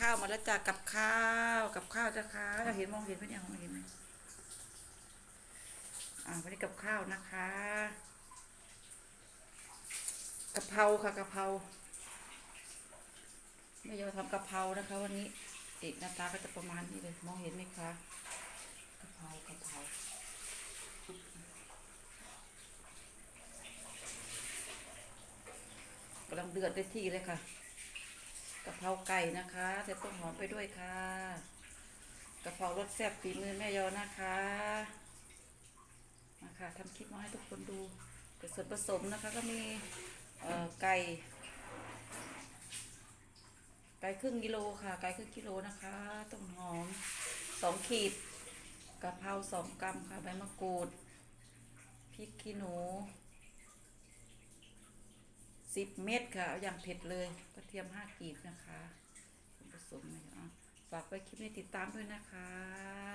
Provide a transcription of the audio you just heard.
ข้าวมาแล้วจ้ะกับข้าวกับข้าวจ้ะค่ะเห็นมองเห็นไหมเนี่ยมองเห็นไหมอ่าวันนี้กับข้าวนะคะกะเพราค่ะกะเพราไม่ยอมทำกะเพรานะคะ วันนี้เอกหน้าตาก็จะประมาณนี้เลยมองเห็นไหมคะกะเพรากะเพรากำลังเดือดได้ที่เลยค่ะ เพราไก่นะคะใส่ต้นหอมไปด้วยค่ะกระเพรารสแซ่บฝีมือแม่ยอนะคะมาค่ะทำคลิปมาให้ทุกคนดูแต่ส่วนผสมนะคะก็มีเอ่อไก่ไก่ครึ่งกิโลค่ะ ไก่ครึ่งกิโลนะคะต้นหอมสองขีดกะเพราสองกรัมค่ะใบมะกรูดพริกขี้หนู สิบเม็ดค่ะเอาอย่างเผ็ดเลยกระเทียมห้ากีบนะคะผสมนะคะอะฝากไว้คลิปนี้ติดตามด้วยนะคะ